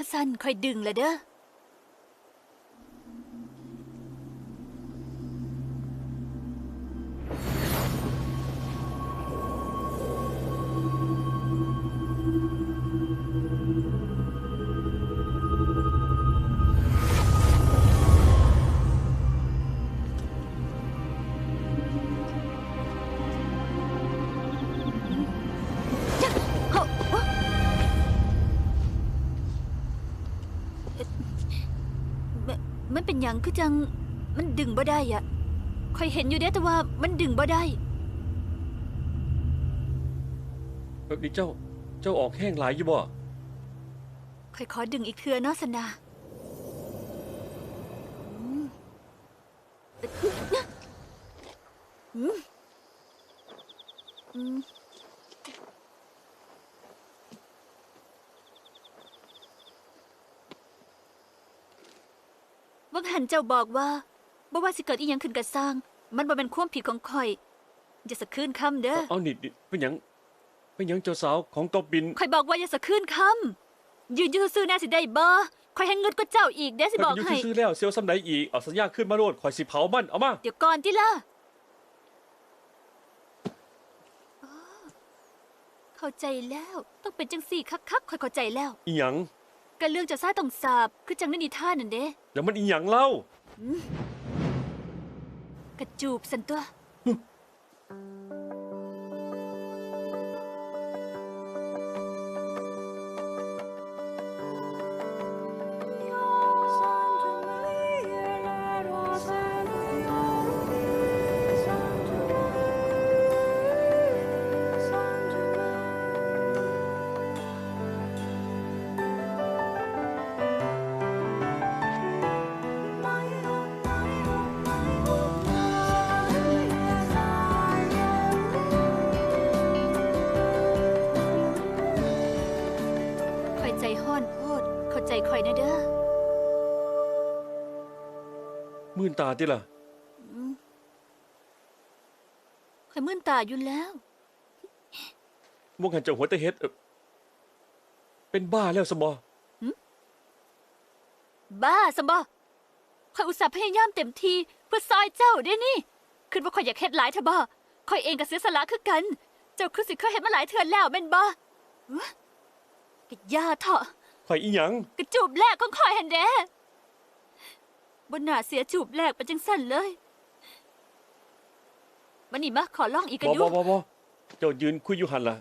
ข้าสั้นค่อยดึงละเด้อ เป็นหยังคือจัง มันดึงบ่ได้อะค่อยเห็นอยู่เด้แต่ว่ามันดึงบ่ได้เออนี่เจ้า เจ้าออกแห้งหลายอยู่บ่ค่อยขอดึงอีกเทือเนาะสนาอืมอืม วังหันเจ้าบอกว่าบ่ว่าสิเกิดอีหยังขึ้นกับสร้าง มันบ่เป็นความผิดของข่อย อย่าสะคืนคำเด้อ เอานี่นี่เป็นหยังเป็นหยังเจ้าสาวของตบบินข่อยบอกว่าอย่าสะคืนคำยืนอยู่ซื่อๆแน่สิได้บ่ข่อยให้เงินก็เจ้าอีกเด้สิบอกอยู่ให้ซื้อๆแล้วเซลลซ้ำไหนอีกเอาสัญญาขึ้นมาโลดคอยสิเผามันเอามาเดี๋ยวก่อนที่ล่ะอ๋อเข้าใจแล้ว ต้องเป็นจังสี่คักๆค่อยเข้าใจแล้ว อีหยัง ก็เรื่องเจะซ่าต้องสาบคือจังในนิทานนั่นเด้อย่ามันอีหยังเล่ากระจูบสันตัว อยใจห้อนโพดเข้าใจข่อยนะเด้อมื่นตาติล่ะข่อยมื่นตาอยู่แล้ววงหันเจ้าหัวแตะเฮ็ดเอ่อเป็นบ้าแล้วสมอบ้าสมบ่ข่อยอุตส่าห์พยายามเต็มทีเพื่อซอยเจ้าได้นี่คิดว่าข่อยอยากเฮ็ดหลายเถอะบ่ข่อยเองก็เสียสละคือกัน เจ้าคือสิเคยเฮ็ดมาหลายเทื่อแล้วแม่นบ่วะกะย่าเถาะ ข่อยอีหยัง กระจูบแรกของข่อยหันเด้บนหน้าเสียจูบแรกไปจังสั่นเลยมานี่มาขอลองอีกกันบ่อยู่บ่บ่บ่เจ้ายืนคุยอยู่หันล่ะ